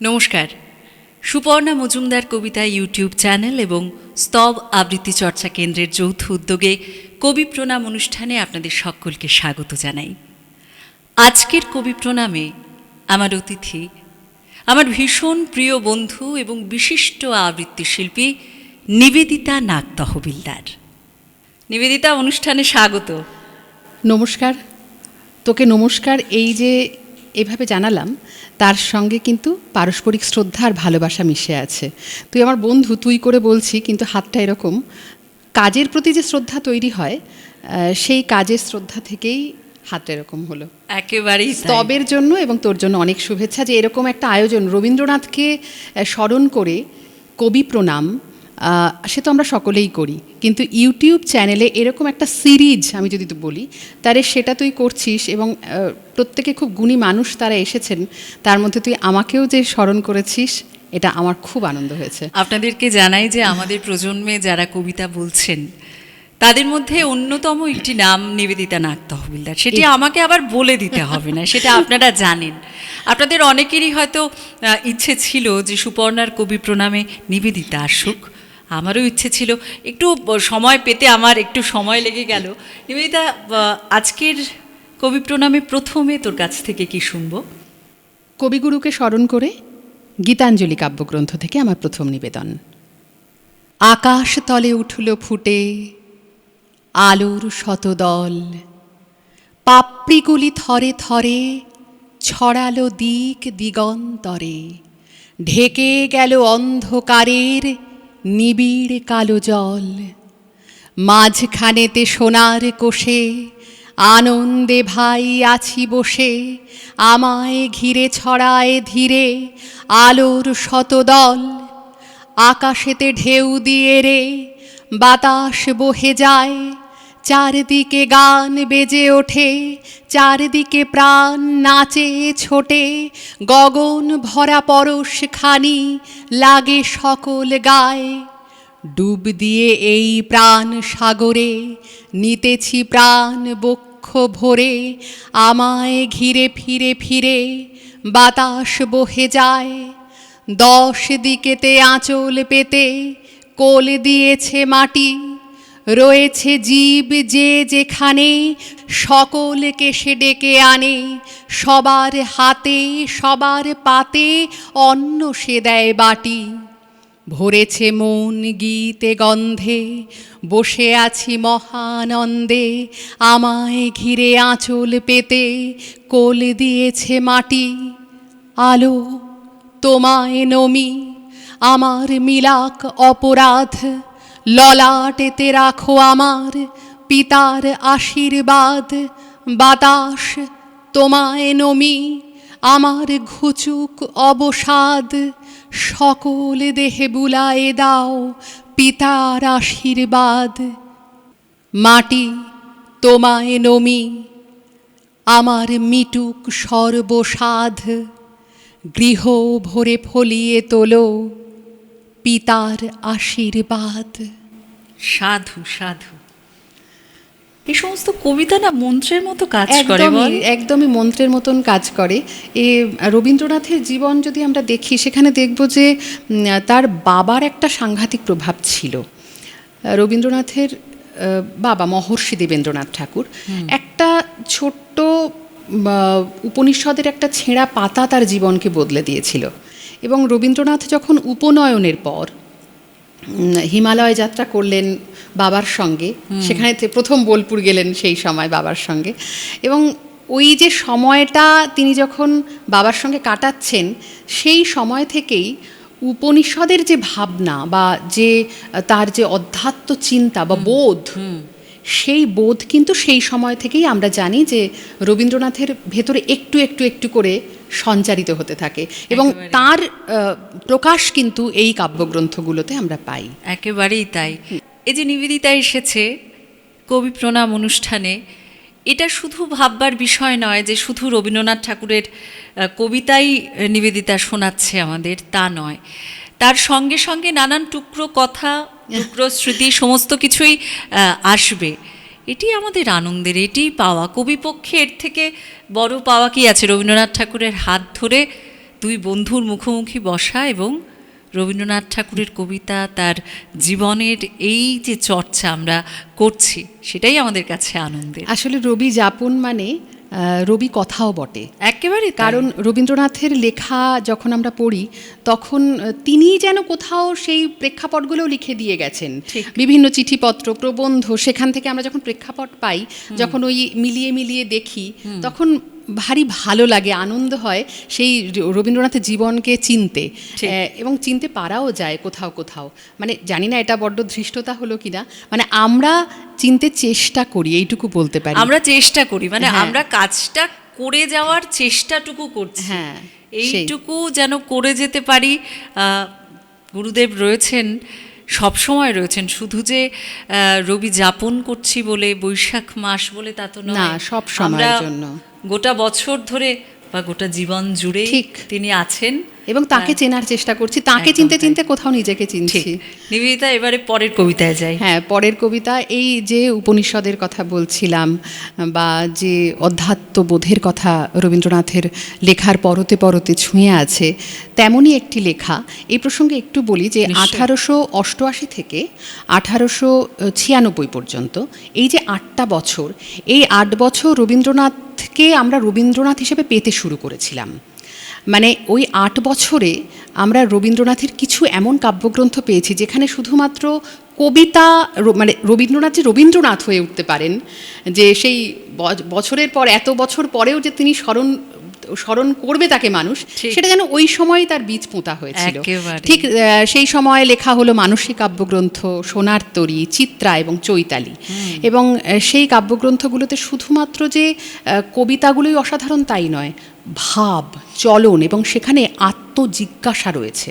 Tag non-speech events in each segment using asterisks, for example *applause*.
নমস্কার। সুপর্ণা মজুমদার কবিতা YouTube channel এবং স্তব আবৃত্তি চর্চা কেন্দ্রের যৌথ উদ্যোগে কবি প্রণাম অনুষ্ঠানে আপনাদের সকলকে স্বাগত জানাই। আজকের কবি প্রণামে আমার অতিথি, আমার ভীষণ প্রিয় বন্ধু এবং বিশিষ্ট আবৃত্তি শিল্পী নিবেদিতা নাগ তহবিলদার। নিবেদিতা, অনুষ্ঠানে স্বাগত। নমস্কার। তোকে নমস্কার, এই যে এভাবে জানালাম তার সঙ্গে কিন্তু পারস্পরিক শ্রদ্ধা আর ভালোবাসা মিশে আছে। তুই আমার বন্ধু তুই করে বলছি কিন্তু হাতটা এরকম। কাজের প্রতি যে শ্রদ্ধা তৈরি হয় সেই কাজের শ্রদ্ধা থেকেই হাতটা এরকম হলো। একেবারেই তাই। স্তবের জন্য এবং তোর জন্য অনেক শুভেচ্ছা। যে এরকম একটা আয়োজন রবীন্দ্রনাথকে স্মরণ করে কবি প্রণাম সে তো আমরা সকলেই করি। কিন্তু ইউটিউব চ্যানেলে এরকম একটা সিরিজ আমি যদি তো বলি তারে সেটা তুই করছিস এবং প্রত্যেকে খুব গুণী মানুষ তারা এসেছেন তার মধ্যে তুই আমাকেও যে স্মরণ করেছিস এটা আমার খুব আনন্দ হয়েছে। আপনাদেরকে জানাই যে আমাদের প্রজন্মে যারা কবিতা বলছেন তাদের মধ্যে অন্যতম একটি নাম নিবেদিতা নাগ তহবিলদার। সেটি আমাকে আবার বলে দিতে হবে না সেটা আপনারা জানেন। আপনাদের অনেকেরই হয়তো ইচ্ছে ছিল যে সুপর্ণার কবি প্রণামে নিবেদিতা আসুক। আমারও ইচ্ছে ছিল। একটু সময় পেতে আমার একটু সময় লেগে গেল। নিবেদিতা আজকের কবি প্রণামে প্রথমে তোর কাছ থেকে কি শুনব? কবিগুরুকে স্মরণ করে গীতাঞ্জলি কাব্যগ্রন্থ থেকে আমার প্রথম নিবেদন। আকাশ তলে উঠল ফুটে, আলোর শতদল। পাপড়িগুলি থরে থরে ছড়ালো দিক দিগন্তরে। ঢেকে গেল অন্ধকারের নিবিড় কালো জল। মাঝখানেতে সোনার কোষে আনন্দে ভাই আছি বসে, আমায় ঘিরে ছড়ায় ধীরে আলোর শতদল। আকাশেতে ঢেউ দিয়ে রে, বাতাস বহে যায় চারদিকে গান বেজে ওঠে, চারদিকে প্রাণ নাচে ছোটে, গগন ভরা পরশ খানি লাগে সকল গায়ে। ডুব দিয়ে এই প্রাণ সাগরে, নিতেছি প্রাণ বক্ষ ভরে, আমায় ঘিরে ফিরে ফিরে বাতাস বহে যায়। দশ দিকেতে আঁচল পেতে কোল দিয়েছে মাটি রয়েছে জীব যে যেখানে সকলকে সে ডেকে আনে, সবার হাতে, সবার পাতে অন্ন সে দেয় বাটি। ভরেছে মন গীতে গন্ধে, বসে আছি মহানন্দে, আমায় ঘিরে আঁচল পেতে কোল দিয়েছে মাটি। আলো তোমায় নমি, আমার মিলাক অপরাধ ললাটেতে রাখো আমার পিতার আশীর্বাদ। বাতাস তোমায় নমি, আমার ঘুচুক অবসাদ। সকল দেহে বুলায়ে দাও পিতার আশীর্বাদ। মাটি তোমায় নমি, আমার মিটুক সর্বসাধ। গৃহ ভরে ফলিয়ে তোলো পিতার আশীর্বাদ। সাধু সাধু। এই সমস্ত কবিতা না মন্ত্রের মতো কাজ করে একদমই মন্ত্রের মতন কাজ করে। এ রবীন্দ্রনাথের জীবন যদি আমরা দেখি সেখানে দেখব যে তার বাবার একটা সাংঘাতিক প্রভাব ছিল। রবীন্দ্রনাথের বাবা মহর্ষি দেবেন্দ্রনাথ ঠাকুর। একটা ছোট্ট উপনিষদের একটা ছেঁড়া পাতা তার জীবনকে বদলে দিয়েছিল। এবং রবীন্দ্রনাথ যখন উপনয়নের পর হিমালয় যাত্রা করলেন বাবার সঙ্গে সেখানে প্রথম বোলপুর গেলেন সেই সময় বাবার সঙ্গে এবং ওই যে সময়টা তিনি যখন বাবার সঙ্গে কাটাচ্ছেন সেই সময় থেকেই উপনিষদের যে ভাবনা বা যে তার যে অধ্যাত্ম চিন্তা বা বোধ সেই বোধ কিন্তু সেই সময় থেকেই আমরা জানি যে রবীন্দ্রনাথের ভেতরে একটু একটু একটু করে সঞ্চারিত হতে থাকে এবং। তার প্রকাশ কিন্তু এই কাব্যগ্রন্থগুলোতে আমরা পাই। একেবারেই তাই। এই যে নিবেদিতা এসেছে কবি প্রণাম অনুষ্ঠানে এটা শুধু ভাববার বিষয় নয় যে শুধু রবীন্দ্রনাথ ঠাকুরের কবিতাই নিবেদিতা শোনাচ্ছে আমাদের তা নয়। তার সঙ্গে সঙ্গে নানান টুকরো কথা, টুকরো স্মৃতি, সমস্ত কিছুই আসবে। এটি আমাদের আনন্দের এটিই পাওয়া। কবি পক্ষে এর থেকে বড় পাওয়া কি আছে? রবীন্দ্রনাথ ঠাকুরের হাত ধরে দুই বন্ধুর মুখোমুখি বসা এবং রবীন্দ্রনাথ ঠাকুরের কবিতা, তার জীবনের এই যে চর্চা আমরা করছি, সেটাই আমাদের কাছে আনন্দের। আসলে রবি যাপন মানে রবি কথাও বটে। একেবারে কারণ রবীন্দ্রনাথের লেখা যখন আমরা পড়ি তখন তিনি তিনিই যেন কোথাও সেই প্রেক্ষাপটগুলো লিখে দিয়ে গেছেন। বিভিন্ন চিঠিপত্র প্রবন্ধ সেখান থেকে আমরা যখন প্রেক্ষাপট পাই যখন ওই মিলিয়ে মিলিয়ে দেখি তখন ভারী ভালো লাগে আনন্দ হয় সেই রবীন্দ্রনাথের জীবনকে চিনতে। এবং চিনতে পারাও যায় কোথাও কোথাও। মানে জানি না এটা বড্ড ধৃষ্টতা হলো কিনা মানে আমরা চিনতে চেষ্টা করি এইটুকু বলতে পারি। আমরা চেষ্টা করি মানে হ্যাঁ। আমরা কাজটা করে যাওয়ার চেষ্টাটুকু করছি। হ্যাঁ। এইটুকু যেন করে যেতে পারি গুরুদেব রয়েছেন সব সময় রয়েছেন। শুধু যে রবি যাপন করছি বলে বৈশাখ মাস বলে তা তো না, সব সময়ের জন্য। গোটা বছর ধরে বা গোটা জীবন জুড়ে তিনি আছেন। এবং তাকে চেনার চেষ্টা করছি। তাকে চিনতে চিনতে কোথাও নিজেকে চিনছি। নিবেদিতা এবারে পরের কবিতায় যাই। হ্যাঁ পরের কবিতা এই যে উপনিষদের কথা বলছিলাম বা যে অধ্যাত্ম বোধের কথা রবীন্দ্রনাথের লেখার পরতে পরতে ছুঁয়ে আছে তেমনই একটি লেখা। এই প্রসঙ্গে একটু বলি যে আঠারোশো অষ্টআশি থেকে আঠারোশো ছিয়ানব্বই পর্যন্ত এই যে আটটা বছর এই আট বছর রবীন্দ্রনাথকে আমরা রবীন্দ্রনাথ হিসেবে পেতে শুরু করেছিলাম। মানে ওই আট বছরে আমরা রবীন্দ্রনাথের কিছু এমন কাব্যগ্রন্থ পেয়েছি যেখানে শুধুমাত্র কবিতা মানে রবীন্দ্রনাথ যে রবীন্দ্রনাথ হয়ে উঠতে পারেন, যে সেই বছরের পর, এত বছর পরেও যে তিনি স্মরণ স্মরণ করবে তাকে মানুষ সেটা যেন ওই সময় তার বীজ পোঁতা হয়েছিল। ঠিক সেই সময় লেখা হলো মানসিক কাব্যগ্রন্থ সোনার তরী চিত্রা এবং চৈতালি। এবং সেই কাব্যগ্রন্থগুলোতে শুধুমাত্র যে কবিতাগুলোই অসাধারণ তাই নয় ভাব চলন এবং সেখানে আত্মজিজ্ঞাসা রয়েছে।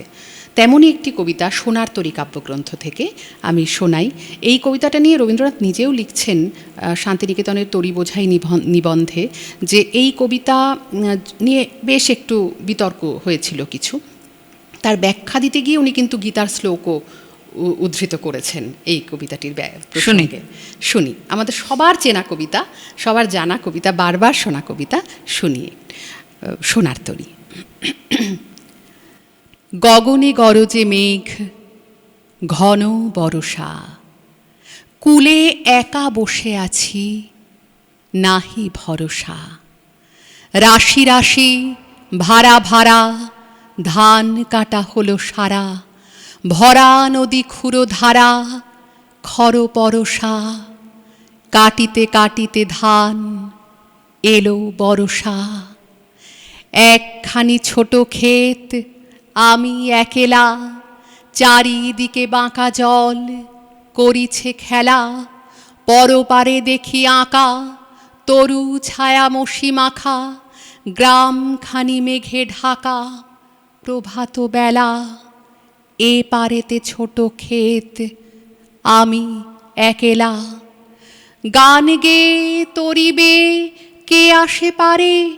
তেমনই একটি কবিতা সোনার তরী কাব্যগ্রন্থ থেকে আমি শোনাই। এই কবিতাটা নিয়ে রবীন্দ্রনাথ নিজেও লিখছেন শান্তিনিকেতনের তরি বোঝাই নিবন- নিবন্ধে যে এই কবিতা নিয়ে বেশ একটু বিতর্ক হয়েছিল কিছু। তার ব্যাখ্যা দিতে গিয়ে উনি কিন্তু গীতার শ্লোকও উদ্ধৃত করেছেন এই কবিতাটির প্রসঙ্গে। শুনি। আমাদের সবার চেনা কবিতা সবার জানা কবিতা বারবার শোনা কবিতা শুনিয়ে সোনার তরী। গগনে গরজে মেঘ, ঘন বরষা। কুলে একা বসে আছি, নাহি ভরসা। রাশি রাশি ভাড়া ভাড়া ধান কাটা হলো সারা। ভরা নদী খুঁড়ো ধারা খর পরশা। কাটিতে কাটিতে ধান এলো বরষা। একখানি ছোট ক্ষেত আমি একেলা, চারিদিকে বাঁকা জল, করিছে খেলা, পরপারে দেখি আঁকা, তরু ছায়া মশি মাখা, গ্রামখানি মেঘে ঢাকা, প্রভাত বেলা, এ পারেতে ছোট ক্ষেত, আমি একেলা। গান গে, তরিবে, কে আসে পারে?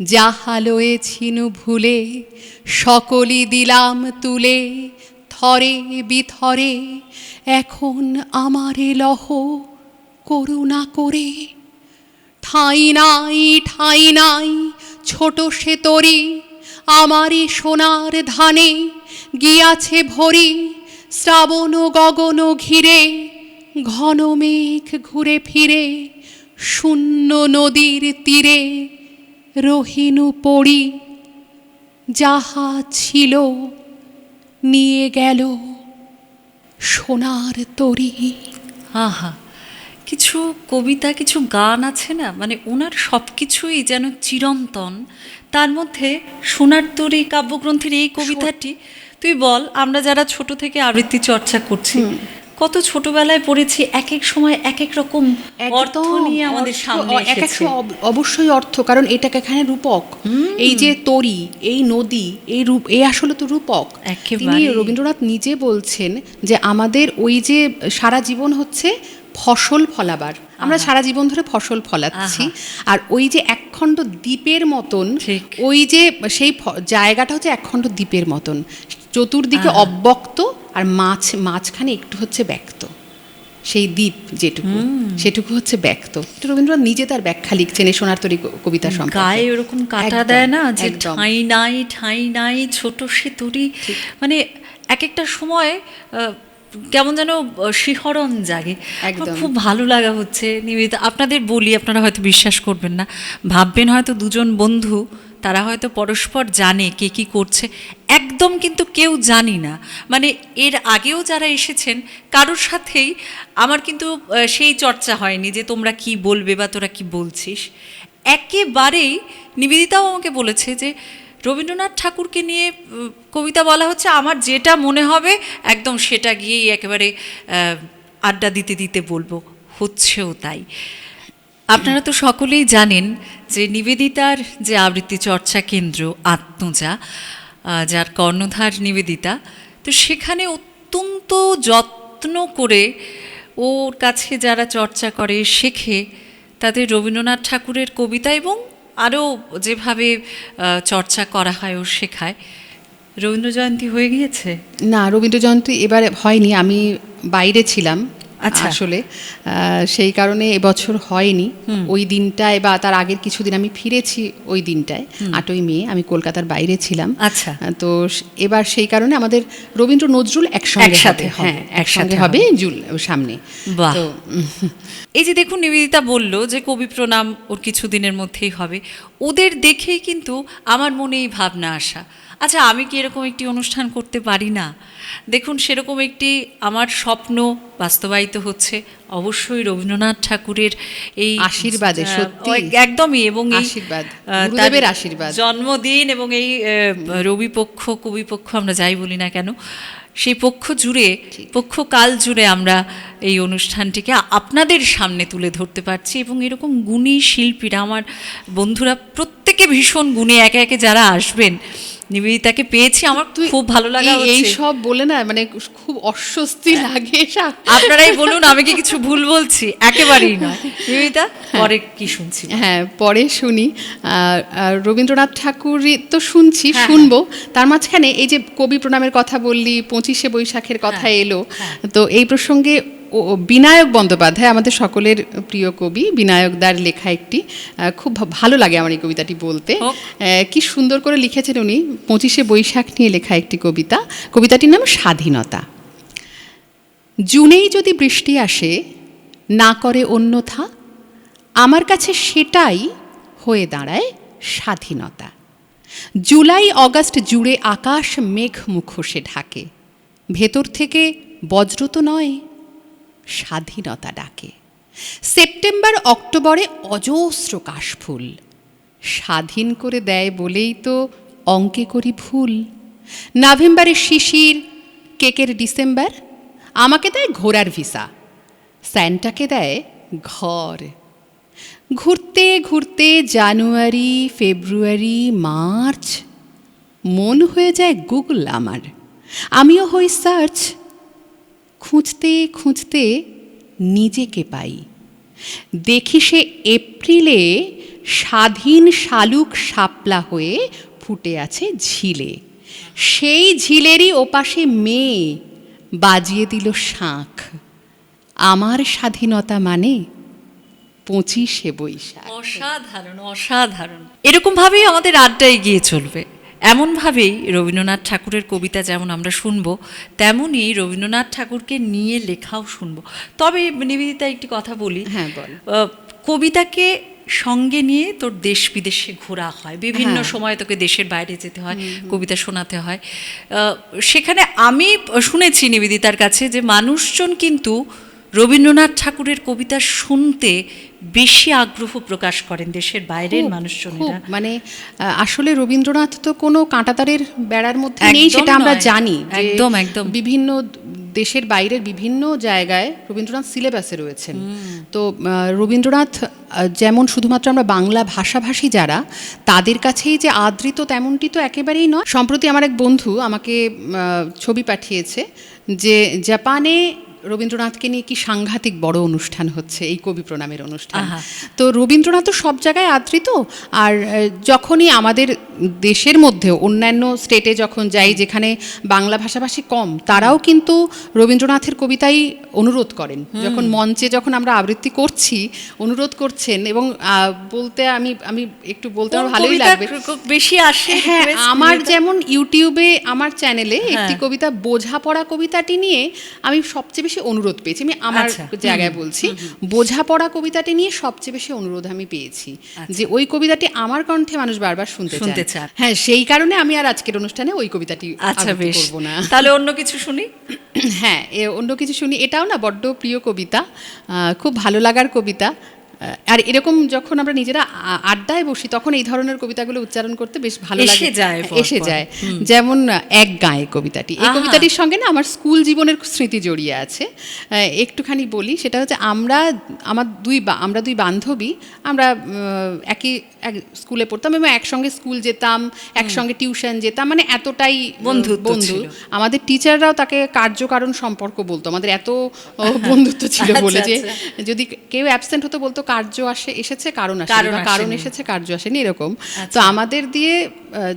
যাহা লয়েছিনু ভুলে, সকলই দিলাম তুলে, থরে বিথরে, এখন আমারে লহ করুণা করে। ঠাঁই নাই ঠাঁই নাই, ছোট সে তরি, আমারই সোনার ধানে গিয়াছে ভরি, শ্রাবণ গগন ঘিরে, ঘন মেঘ ঘুরে ফিরে, শূন্য নদীর তীরে। রহিনু পড়ি যাহা ছিল নিয়ে গেল সোনার তরি। আহা কিছু কবিতা কিছু গান আছে না? মানে ওনার সব কিছুই যেন চিরন্তন। তার মধ্যে সোনার তরী কাব্যগ্রন্থের এই কবিতাটি তুই বল আমরা যারা ছোট থেকে আবৃত্তি চর্চা করছি কত ছোটবেলায় পড়েছি এক এক সময় এক এক রকম অর্থ নিয়ে আমাদের সামনে এক এক সময় অবশ্যই অর্থ কারণ এটাকে এখানে রূপক। এই যে তরি এই নদী এই রূপ এই আসলে তো রূপক। তিনি রবীন্দ্রনাথ নিজে বলছেন যে আমাদের ওই যে সারা জীবন হচ্ছে ফসল ফলাবার। আমরা সারা জীবন ধরে ফসল ফলাচ্ছি। আর ওই যে একখণ্ড দ্বীপের মতন ওই যে সেই জায়গাটা হচ্ছে একখণ্ড দ্বীপের মতন। চতুর্দিকে অব্যক্ত আর মাছ মাঝখানে একটু হচ্ছে ব্যক্ত। সেই দ্বীপ যেটুকু সেটুকু হচ্ছে ব্যক্ত। রবীন্দ্রনাথ নিজে তার ব্যাখ্যা লিখছেন এই সোনার তরী কবিতা সম্পর্কে। গায়ে ওরকম কাটা দেয় না যে ঠাঁই নাই ঠাঁই নাই ছোট সে তরি। মানে এক একটা সময় কেমন যেন শিহরণ জাগে। একদম। খুব ভালো লাগা হচ্ছে নিবেদিতা। আপনাদের বলি আপনারা হয়তো বিশ্বাস করবেন না। ভাববেন হয়তো দুজন বন্ধু তারা হয়তো পরস্পর জানে কে কি করছে, একদম কিন্তু কেউ জানি না। মানে এর আগেও যারা এসেছেন, কারোর সাথেই আমার কিন্তু সেই চর্চা হয়নি যে তোমরা কি বলবে বা তোরা কি বলছিস। একেবারেই নিবেদিতাও আমাকে বলেছে যে, রবীন্দ্রনাথ ঠাকুরকে নিয়ে কবিতা বলা হচ্ছে, আমার যেটা মনে হবে, একদম সেটা গিয়েই একেবারে আড্ডা দিতে দিতে বলব। হচ্ছেও তাই। আপনারা তো সকলেই জানেন যে নিবেদিতার যে আবৃত্তি চর্চা কেন্দ্র আত্মজা যার কর্ণধার নিবেদিতা, তো সেখানে অত্যন্ত যত্ন করে ওর কাছে যারা চর্চা করে শেখে, তাদের রবীন্দ্রনাথ ঠাকুরের কবিতা এবং আরও যেভাবে চর্চা করা হয় ও শেখায়। রবীন্দ্র জয়ন্তী হয়ে গিয়েছে? না, রবীন্দ্র জয়ন্তী এবারে হয়নি। আমি বাইরে ছিলাম। আচ্ছা। আসলে সেই কারণে এবছর হয়নি। ওই দিনটায় বা তার আগের কিছুদিন আমি ফিরেছি ওই দিনটায়। আটই মে আমি কলকাতার বাইরে ছিলাম। আচ্ছা। তো এবার সেই কারণে আমাদের রবীন্দ্র নজরুল একসঙ্গে হ্যাঁ একসাথে হবে জুল সামনে। তো *laughs* এই যে দেখুন নিবেদিতা বলল যে কবি প্রণাম ওর কিছুদিনের মধ্যেই হবে। ওদের দেখেই কিন্তু আমার মনে এই ভাবনা আসা। আচ্ছা আমি কি এরকম একটি অনুষ্ঠান করতে পারি না দেখুন সেরকম একটি আমার স্বপ্ন বাস্তবায়িত হচ্ছে অবশ্যই রবীন্দ্রনাথ ঠাকুরের এই আশীর্বাদে, সত্যি। একদমই এবং আশীর্বাদ, গুরুদেবের আশীর্বাদ। জন্মদিন এবং এই আহ, রবি পক্ষ কবি পক্ষ আমরা যাই বলি না কেন সেই পক্ষ জুড়ে পক্ষকাল জুড়ে আমরা এই অনুষ্ঠানটিকে আপনাদের সামনে তুলে ধরতে পারছি এবং এরকম গুণী শিল্পীরা আমার বন্ধুরা প্রত্যেকে ভীষণ গুণী একে একে যারা আসবেন নিবেদিতাকে পেয়েছি আমার খুব ভালো লাগা এই- সব বলে না মানে খুব অস্বস্তি লাগে সা- আপনারাই বলুন আমি কি কিছু ভুল বলছি? একেবারেই নয়। *laughs* নিবেদিতা পরে কি শুনছি? হ্যাঁ পরে শুনি। রবীন্দ্রনাথ ঠাকুরই তো শুনছি হ্যাঁ, শুনব। তার মাঝখানে এই যে কবি প্রণামের কথা বললি পঁচিশে বৈশাখের কথা হ্যাঁ, এলো। তো এই প্রসঙ্গে বিনায়ক বন্দ্যোপাধ্যায় আমাদের সকলের প্রিয় কবি। বিনায়কদার লেখা একটি খুব ভালো লাগে আমার এই কবিতাটি বলতে। কি সুন্দর করে লিখেছেন উনি পঁচিশে বৈশাখ নিয়ে লেখা একটি কবিতা। কবিতাটির নাম স্বাধীনতা। জুনেই যদি বৃষ্টি আসে না করে অন্যথা আমার কাছে সেটাই হয়ে দাঁড়ায় স্বাধীনতা। জুলাই অগাস্ট জুড়ে আকাশ মেঘ মুখোশে ঢাকে ভেতর থেকে বজ্র তো নয় স্বাধীনতা ডাকে। সেপ্টেম্বর, অক্টোবরে অজস্র কাশফুল। স্বাধীন করে দেয় বলেই তো অঙ্কে করি ভুল। নভেম্বরে শিশির, কেকের ডিসেম্বর, আমাকে দেয় ঘোড়ার ভিসা। স্যান্টাকে দেয় ঘর। ঘুরতে ঘুরতে জানুয়ারি, ফেব্রুয়ারি, মার্চ, মন হয়ে যায় গুগল আমার। আমিও হই সার্চ। খুঁজতে খুঁজতে নিজেকে পাই। দেখি সে এপ্রিলে স্বাধীন শালুক শাপলা হয়ে ফুটে আছে ঝিলে। সেই ঝিলেরই ওপাশে মেয়ে বাজিয়ে দিল শাঁখ। আমার স্বাধীনতা মানে পঁচিশে বৈশাখ। অসাধারণ অসাধারণ। এরকম ভাবেই আমাদের আড্ডা এগিয়ে চলবে। এমনভাবেই রবীন্দ্রনাথ ঠাকুরের কবিতা যেমন আমরা শুনব তেমনই রবীন্দ্রনাথ ঠাকুরকে নিয়ে লেখাও শুনব। তবে নিবেদিতা একটি কথা বলি। হ্যাঁ, বল। কবিতাকে সঙ্গে নিয়ে তোর দেশ বিদেশে ঘোরা হয়। বিভিন্ন হ্যাঁ। সময় তোকে দেশের বাইরে যেতে হয় কবিতা শোনাতে হয়। সেখানে আমি শুনেছি নিবেদিতার কাছে যে মানুষজন কিন্তু রবীন্দ্রনাথ ঠাকুরের কবিতা শুনতে বেশি আগ্রহ প্রকাশ করেন দেশের বাইরের মানুষজনেরা। মানে আসলে রবীন্দ্রনাথ তো কোনো কাঁটাতারের বেড়ার মধ্যে নেই সেটা আমরা জানি একদম, একদম। বিভিন্ন দেশের বাইরের বিভিন্ন জায়গায় রবীন্দ্রনাথ সিলেবাসে রয়েছেন। তো রবীন্দ্রনাথ যেমন শুধুমাত্র আমরা বাংলা ভাষাভাষী যারা তাদের কাছেই যে আদৃত তেমনটি তো একেবারেই নয়। সম্প্রতি আমার এক বন্ধু আমাকে ছবি পাঠিয়েছে যে জাপানে রবীন্দ্রনাথকে নিয়ে কি সাংঘাতিক বড় অনুষ্ঠান হচ্ছে এই কবি প্রণামের অনুষ্ঠান? তো রবীন্দ্রনাথ তো সব জায়গায় আদৃত। আর যখনই আমাদের দেশের মধ্যেও অন্যান্য স্টেটে যখন যাই যেখানে বাংলা ভাষাভাষী কম তারাও কিন্তু রবীন্দ্রনাথের কবিতাই অনুরোধ করেন। যখন মঞ্চে যখন আমরা আবৃত্তি করছি অনুরোধ করছেন এবং বলতে আমি আমি একটু বলতে আমার ভালোই লাগবে। বেশি আসে হ্যাঁ আমার যেমন ইউটিউবে আমার চ্যানেলে একটি হ্যাঁ। কবিতা বোঝাপড়া কবিতাটি নিয়ে আমি সবচেয়ে বেশি অনুরোধ পেয়েছি। আমি আমার আচ্ছা, জায়গায় বলছি বোঝাপড়া কবিতাটি নিয়ে সবচেয়ে বেশি অনুরোধ আমি পেয়েছি যে ওই কবিতাটি আমার কণ্ঠে মানুষ বারবার শুনতে আচ্ছা। শুনতে চায়। হ্যাঁ সেই কারণে আমি আর আজকের অনুষ্ঠানে ওই কবিতাটি আচ্ছা বেশ। করব না। তাহলে অন্য কিছু শুনি? হ্যাঁ অন্য কিছু শুনি। এটাও না বড্ড প্রিয় কবিতা আহ, খুব ভালো লাগার কবিতা। আর এরকম যখন আমরা নিজেরা আড্ডায় বসি তখন এই ধরনের কবিতাগুলো উচ্চারণ করতে বেশ ভালো এসে লাগে। যায় হ্যাঁ, এসে যায়। যেমন এক গায়ে কবিতাটি। এই কবিতাটির সঙ্গে না আমার স্কুল জীবনের স্মৃতি জড়িয়ে আছে। একটুখানি বলি সেটা হচ্ছে আমরা আমার দুই আমরা দুই বান্ধবী আমরা একই এক স্কুলে পড়তাম এবং একসঙ্গে স্কুল যেতাম একসঙ্গে টিউশন যেতাম মানে এতটাই বন্ধু। বন্ধু আমাদের টিচাররাও তাকে কার্যকারণ সম্পর্ক বলতো। আমাদের এত বন্ধুত্ব ছিল আচ্ছা, বলে যে আচ্ছা। যদি কেউ অ্যাবসেন্ট হতো বলতো কার্য আসে এসেছে কারণ আসে কারণ কারণ এসেছে কার্য আসেনি এরকম তো আচ্ছা। আমাদের দিয়ে আহ,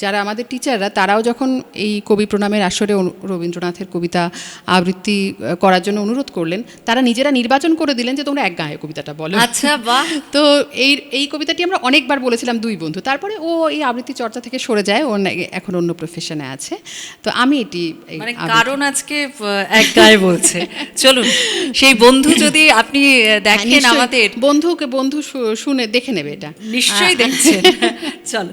যারা আমাদের টিচাররা তারাও যখন এই কবি প্রণামের আসরে রবীন্দ্রনাথের কবিতা আবৃত্তি করার জন্য অনুরোধ করলেন তারা নিজেরা নির্বাচন করে দিলেন যে তোমরা এক গায়ে কবিতাটা বলো। আচ্ছা বাহ! *laughs* তো এই এই কবিতাটি আমরা অনেকবার বলেছিলাম দুই বন্ধু তারপরে ও এই আবৃত্তি চর্চা থেকে সরে যায় ও এখন অন্য প্রফেশনে আছে। তো আমি এটি মানে কারণ আজকে এক গায়ে বলছে। চলুন সেই বন্ধু যদি আপনি হ্যাঁ, দেখেন আমাদের বন্ধুকে বন্ধু শুনে দেখে নেবে এটা। নিশ্চয়ই দেখছেন। *laughs* চলো।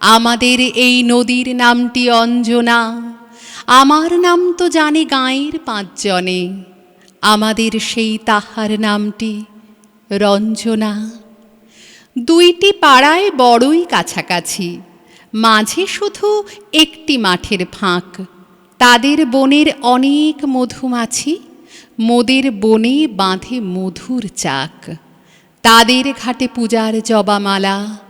আমাদের এই নদীর নামটি অঞ্জনা। আমার নাম তো জানে গাঁয়ের পাঁচজনে। আমাদের সেই তাহার নামটি রঞ্জনা। দুইটি পাড়ায় বড়ই কাছাকাছি, মাঝে শুধু একটি মাঠের ফাঁক। তাদের বনের অনেক মধুমাছি, মোদের বনে বাঁধে মধুর চাক। তাদের ঘাটে পূজার জবামালা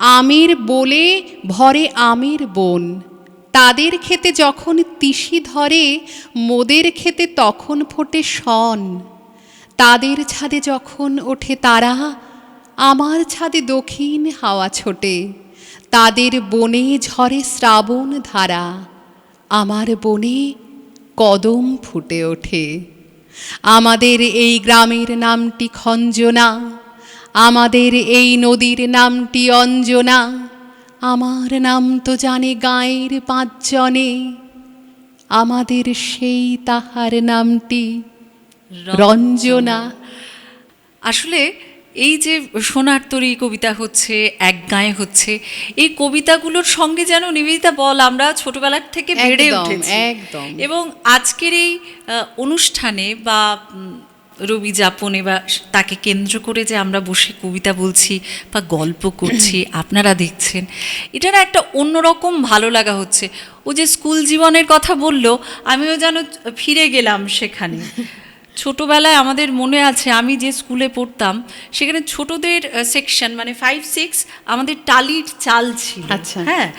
আমের বলে ভরে আমের বন। তাদের খেতে যখন তিসি ধরে, মোদের খেতে তখন ফোটে শন। তাদের ছাদে যখন ওঠে তারা, আমার ছাদে দক্ষিণ হাওয়া ছোটে। তাদের বনে ঝরে শ্রাবণ ধারা, আমার বনে কদম ফুটে ওঠে। আমাদের এই গ্রামের নামটি খঞ্জনা। আমাদের এই নদীর নামটি অঞ্জনা। আমার নাম তো জানে গাঁয়ের পাঁচজনে। আমাদের সেই তাহার নামটি রঞ্জনা। আসলে এই যে সোনার তরী কবিতা হচ্ছে এক গায়ে হচ্ছে এই কবিতাগুলোর সঙ্গে যেন নিবেদিতা বল আমরা ছোটবেলার থেকে বেড়ে উঠেছি। একদম। এবং আজকের এই অনুষ্ঠানে বা রবি যাপনে বা তাকে কেন্দ্র করে যে আমরা বসে কবিতা বলছি বা গল্প করছি *clears throat* আপনারা দেখছেন এটা না একটা অন্যরকম ভালো লাগা হচ্ছে। ও যে স্কুল জীবনের কথা বলল আমিও যেন ফিরে গেলাম সেখানে। ছোটবেলায় আমাদের মনে আছে আমি যে স্কুলে পড়তাম সেখানে ছোটদের সেকশন মানে ফাইভ সিক্স আমাদের টালির চাল ছিল। আচ্ছা। হ্যাঁ?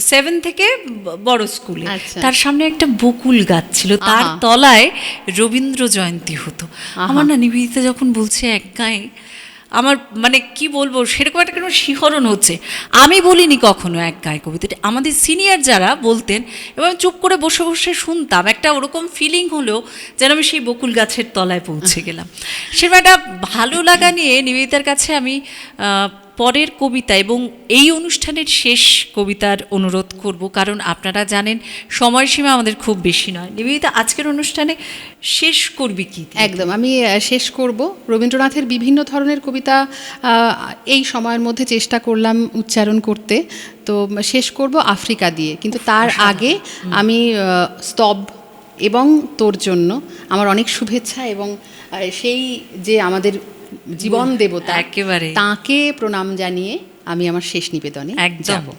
সেভেন থেকে বড় স্কুলে। আচ্ছা। তার সামনে একটা বকুল গাছ ছিল তার তলায় রবীন্দ্র জয়ন্তী হতো। আমার না নিবেদিতা যখন বলছে এক গায়ে আমার মানে কি বলব, সেরকম একটা কোনো শিহরণ হচ্ছে। আমি বলিনি কখনো এক গায়ে কবিতাটি আমাদের সিনিয়র যারা বলতেন, এবং চুপ করে বসে বসে শুনতাম, একটা ওরকম ফিলিং হলো যেন আমি সেই বকুল গাছের তলায় পৌঁছে গেলাম। সেরকম একটা ভালো লাগা নিয়ে নিবেদিতার কাছে আমি পরের কবিতা এবং এই অনুষ্ঠানের শেষ কবিতার অনুরোধ করব কারণ আপনারা জানেন সময়সীমা আমাদের খুব বেশি নয়। নিবেদিতা আজকের অনুষ্ঠানে শেষ করবি কি? একদম আমি শেষ করব। রবীন্দ্রনাথের বিভিন্ন ধরনের কবিতা এই সময়ের মধ্যে চেষ্টা করলাম উচ্চারণ করতে। তো শেষ করব আফ্রিকা দিয়ে কিন্তু তার আগে আমি স্তব এবং তোর জন্য আমার অনেক শুভেচ্ছা এবং সেই যে আমাদের জীবন দেবতা একেবারে। তাকে প্রণাম জানিয়ে আমি আমার শেষ নিবেদনে একদম। যাব।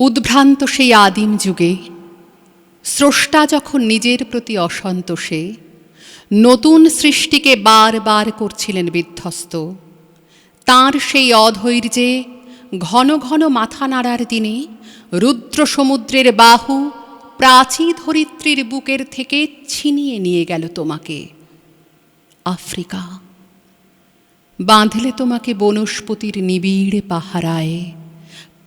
উদ্ভ্রান্ত সেই আদিম যুগে স্রষ্টা যখন নিজের প্রতি অসন্তোষে নতুন সৃষ্টিকে বারবার করছিলেন বিধ্বস্ত তার সেই অধৈর্যে ঘন ঘন মাথা নাড়ার দিনে রুদ্র সমুদ্রের বাহু প্রাচী ধরিত্রীর বুকের থেকে ছিনিয়ে নিয়ে গেল তোমাকে। আফ্রিকা। বাঁধলে তোমাকে বনস্পতির নিবিড় পাহারায়,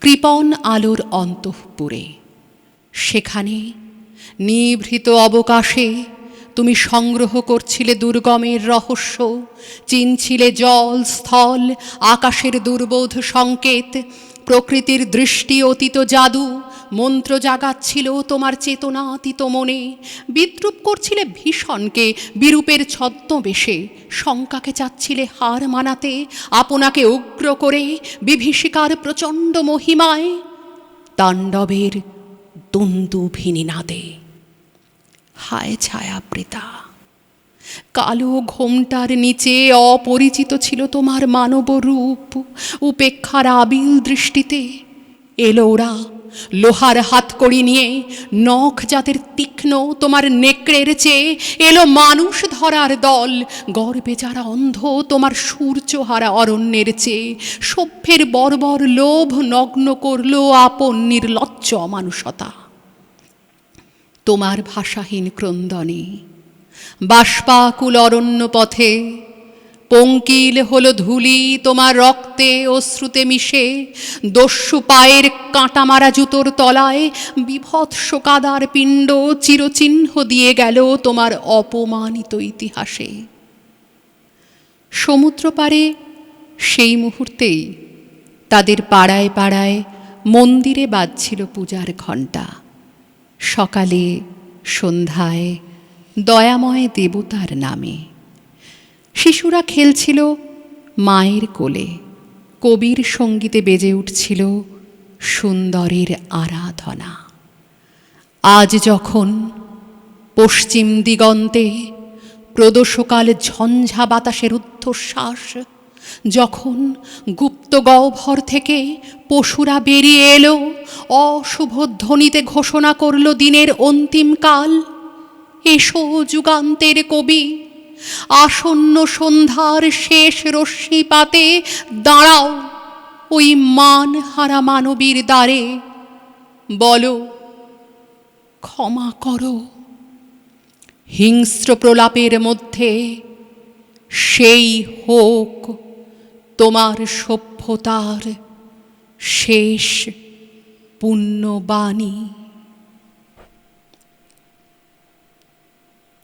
কৃপণ আলোর অন্তঃপুরে। সেখানে নিভৃত অবকাশে তুমি সংগ্রহ করছিলে দুর্গমের রহস্য, চিনছিলে জল, স্থল, আকাশের দুর্বোধ সংকেত, প্রকৃতির দৃষ্টি অতীত জাদু মন্ত্র জাগাচ্ছিল তোমার চেতনাতীত মনে। বিদ্রুপ করছিলে ভীষণকে, বিরূপের ছদ্মবেশে। শঙ্কাকে চাচ্ছিলে হার মানাতে, আপনাকে উগ্র করে বিভীষিকার প্রচণ্ড মহিমায় তাণ্ডবের দুন্দুভিনী নাদে হায় ছায়াবৃতা কালো ঘোমটার নিচে অপরিচিত ছিল তোমার মানব রূপ। উপেক্ষার আবিল দৃষ্টিতে এলো ওরা। লোহার হাতকড়ি নিয়ে নখ জাতের তীক্ষ্ণ তোমার নেকড়ের চেয়ে, এলো মানুষ ধরার দল। গর্বে যারা অন্ধ তোমার সূর্যহারা অরণ্যের চেয়ে। সভ্যের বর্বর লোভ নগ্ন করল আপন নির্লজ্জ অমানুষতা। তোমার ভাষাহীন ক্রন্দনে বাষ্পাকুল অরণ্য পথে পঙ্কিল হলো ধুলি, তোমার রক্তে অশ্রুতে মিশে। দস্যু পায়ের কাঁটা মারা জুতোর তলায় বিভৎস কাদার পিণ্ড চিরচিহ্ন দিয়ে গেল তোমার অপমানিত ইতিহাসে। সমুদ্র পারে সেই মুহূর্তেই তাদের পাড়ায় পাড়ায় মন্দিরে বাজছিল পূজার ঘণ্টা। সকালে সন্ধ্যায় দয়াময় দেবতার নামে। শিশুরা খেলছিল মায়ের কোলে। কবির সঙ্গীতে বেজে উঠছিল সুন্দরের আরাধনা। আজ যখন পশ্চিম দিগন্তে প্রদোষকাল ঝঞ্ঝা বাতাসের ঊর্ধ্বশ্বাস যখন গুপ্ত গহ্বর থেকে পশুরা বেরিয়ে এলো, অশুভ ধ্বনিতে ঘোষণা করল দিনের অন্তিম কাল এসো যুগান্তের কবি আসন্ন সন্ধ্যার শেষ রশ্মিপাতে দাঁড়াও ওই মান হারা মানবীর দ্বারে। বলো, ক্ষমা করো। হিংস্র প্রলাপের মধ্যে সেই হোক তোমার সভ্যতার শেষ পুণ্যবাণী।